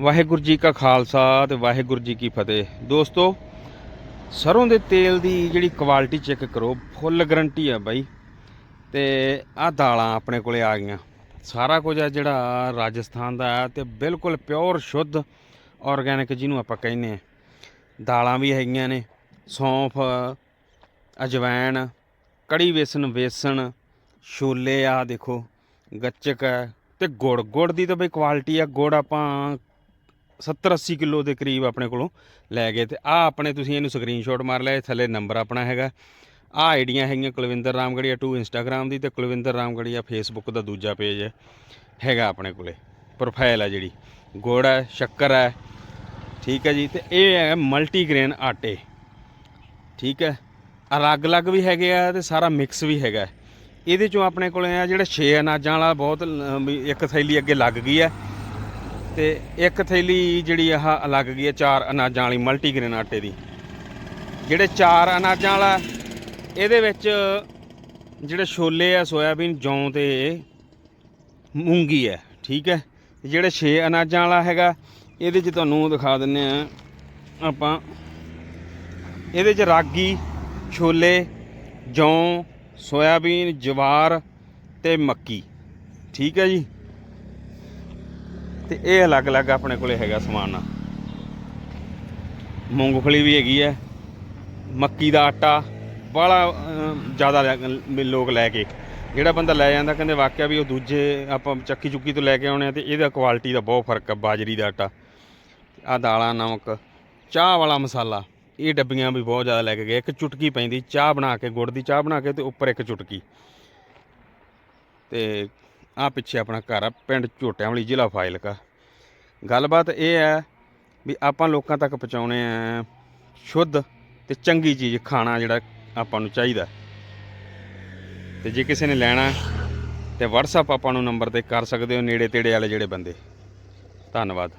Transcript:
ਵਾਹਿਗੁਰੂ ਜੀ ਕਾ ਖਾਲਸਾ ਤੇ ਵਾਹਿਗੁਰੂ ਜੀ ਕੀ ਫਤਿਹ। ਦੋਸਤੋ, ਸਰੋਂ ਦੇ ਤੇਲ ਦੀ ਜਿਹੜੀ ਕੁਆਲਿਟੀ ਚੈੱਕ ਕਰੋ ਫੁੱਲ ਗਰੰਟੀ ਆ ਬਾਈ। ਤੇ ਆਹ ਦਾਲਾਂ ਆਪਣੇ ਕੋਲੇ ਆ ਗਈਆਂ। ਸਾਰਾ ਕੁਝ ਆ ਜਿਹੜਾ ਰਾਜਸਥਾਨ ਦਾ ਹੈ ਤੇ ਬਿਲਕੁਲ ਪਿਓਰ ਸ਼ੁੱਧ ਆਰਗੈਨਿਕ ਜਿਹਨੂੰ ਆਪਾਂ ਕਹਿੰਦੇ ਆ। ਦਾਲਾਂ ਵੀ ਹੈਗੀਆਂ ਨੇ, ਸੌਂਫ ਅਜਵਾਇਣ ਕੜੀ ਵੇਸਣ ਵੇਸਣ, ਛੋਲੇ ਆ ਦੇਖੋ, ਗੱਚਕ ਹੈ ਤੇ ਗੁੜ। ਗੁੜ ਦੀ ਤਾਂ ਬਈ ਕੁਆਲਿਟੀ ਆ, ਗੁੜ ਆਪਾਂ 70 80 ਕਿਲੋ ਦੇ ਕਰੀਬ ਆਪਣੇ ਕੋਲੋਂ ਲੈ ਗਏ ਤੇ ਆ ਆਪਣੇ ਤੁਸੀਂ ਇਹਨੂੰ ਸਕਰੀਨਸ਼ਾਟ ਮਾਰ ਲਿਆ, ਇਹ ਥੱਲੇ ਨੰਬਰ ਆਪਣਾ ਹੈਗਾ। ਆ ਆਈਡੀਆਂ ਹੈਗੀਆਂ ਕੁਲਵਿੰਦਰ ਰਾਮਗੜੀਆ 2 ਇੰਸਟਾਗ੍ਰam ਦੀ ਤੇ ਕੁਲਵਿੰਦਰ ਰਾਮਗੜੀਆ ਫੇਸਬੁੱਕ ਦਾ ਦੂਜਾ ਪੇਜ ਹੈ ਹੈਗਾ ਆਪਣੇ ਕੋਲੇ। ਪ੍ਰੋਫਾਈਲ ਹੈ ਜਿਹੜੀ, ਗੁੜ ਹੈ ਸ਼ੱਕਰ ਹੈ ਠੀਕ ਹੈ ਜੀ, ਤੇ ਇਹ ਹੈ ਮਲਟੀਗ੍ਰੇਨ ਆਟੇ, ਠੀਕ ਹੈ ਅਲੱਗ-ਅਲੱਗ ਵੀ ਹੈਗੇ ਆ ਤੇ ਸਾਰਾ ਮਿਕਸ ਵੀ ਹੈਗਾ। ਇਹਦੇ ਚੋਂ ਆਪਣੇ ਕੋਲੇ ਆ ਜਿਹੜਾ 6 ਅਨਾਜਾਂ ਵਾਲਾ ਬਹੁਤ ਇੱਕ ਥੈਲੀ ਅੱਗੇ ਲੱਗ ਗਈ ਹੈ ਤੇ ਇੱਕ ਥੈਲੀ ਜਿਹੜੀ ਆਹ ਅਲੱਗ ਗਈ ਹੈ ਚਾਰ ਅਨਾਜਾਂ ਵਾਲੀ ਮਲਟੀਗ੍ਰੇਨ ਆਟੇ ਦੀ। ਜਿਹੜੇ ਚਾਰ ਅਨਾਜਾਂ ਵਾਲਾ, ਇਹਦੇ ਵਿੱਚ ਜਿਹੜੇ ਛੋਲੇ ਆ, ਸੋਇਆਬੀਨ, ਜੌਂ ਤੇ ਮੂੰਗੀ ਹੈ ਠੀਕ ਹੈ ਜਿਹੜੇ 6 ਅਨਾਜਾਂ ਵਾਲਾ ਹੈਗਾ, ਇਹਦੇ 'ਚ ਤੁਹਾਨੂੰ ਦਿਖਾ ਦਿੰਨੇ ਆ ਆਪਾਂ। ਇਹਦੇ 'ਚ ਰਾਗੀ ਛੋਲੇ, ਜੌਂ, ਸੋਇਆਬੀਨ, ਜਵਾਰ ਤੇ ਮੱਕੀ, ਠੀਕ ਹੈ ਜੀ। ਤੇ ਇਹ ਅਲੱਗ-ਅਲੱਗ ਆਪਣੇ ਕੋਲੇ ਹੈਗਾ ਸਮਾਨ। ਆ ਮੂੰਗਫਲੀ ਵੀ ਹੈਗੀ ਹੈ, ਮੱਕੀ ਦਾ ਆਟਾ ਬੜਾ ਜ਼ਿਆਦਾ ਲੈ- ਵੀ ਲੋਕ ਲੈ ਕੇ। ਜਿਹੜਾ ਬੰਦਾ ਲੈ ਜਾਂਦਾ, ਕਹਿੰਦੇ ਵਾਕਿਆ ਵੀ ਉਹ ਦੂਜੇ, ਆਪਾਂ ਚੱਕੀ ਚੁੱਕੀ ਤੋਂ ਲੈ ਕੇ ਆਉਣੇ ਆ ਤੇ ਇਹਦਾ ਕੁਆਲਿਟੀ ਦਾ ਬਹੁਤ ਫ਼ਰਕ ਆ, ਬਾਜਰੀ ਦਾ ਆਟਾ। ਆ ਦਾਲਾਂ, ਨਮਕ, ਚਾਹ ਵਾਲਾ ਮਸਾਲਾ, ਇਹ ਡੱਬੀਆਂ ਵੀ ਬਹੁਤ ਜ਼ਿਆਦਾ ਲੈ ਕੇ ਗਏ। ਇੱਕ ਚੁਟਕੀ ਪੈਂਦੀ, ਚਾਹ ਬਣਾ ਕੇ, ਗੁੜ ਦੀ ਚਾਹ ਬਣਾ ਕੇ ਤੇ ਉੱਪਰ ਇੱਕ ਚੁਟਕੀ। ਤੇ ਆ ਪਿੱਛੇ ਆਪਣਾ ਘਰ ਆ, ਪਿੰਡ ਝੋਟਿਆਂ ਵਾਲੀ ਜ਼ਿਲ੍ਹਾ ਫਾਜ਼ਿਲਕਾ। ਗੱਲਬਾਤ ਇਹ ਹੈ ਵੀ ਆਪਾਂ ਲੋਕਾਂ ਤੱਕ ਪਹੁੰਚਾਉਣੇ ਆ ਸ਼ੁੱਧ ਤੇ ਚੰਗੀ ਚੀਜ਼, ਖਾਣਾ ਜਿਹੜਾ ਆਪਾਂ ਨੂੰ ਚਾਹੀਦਾ। ਤੇ ਜੇ ਕਿਸੇ ਨੇ ਲੈਣਾ ਤੇ WhatsApp ਆਪਾਂ ਨੂੰ ਨੰਬਰ ਤੇ ਕਰ ਸਕਦੇ ਹੋ, ਨੇੜੇ ਤੇੜੇ ਵਾਲੇ ਜਿਹੜੇ ਬੰਦੇ। ਧੰਨਵਾਦ।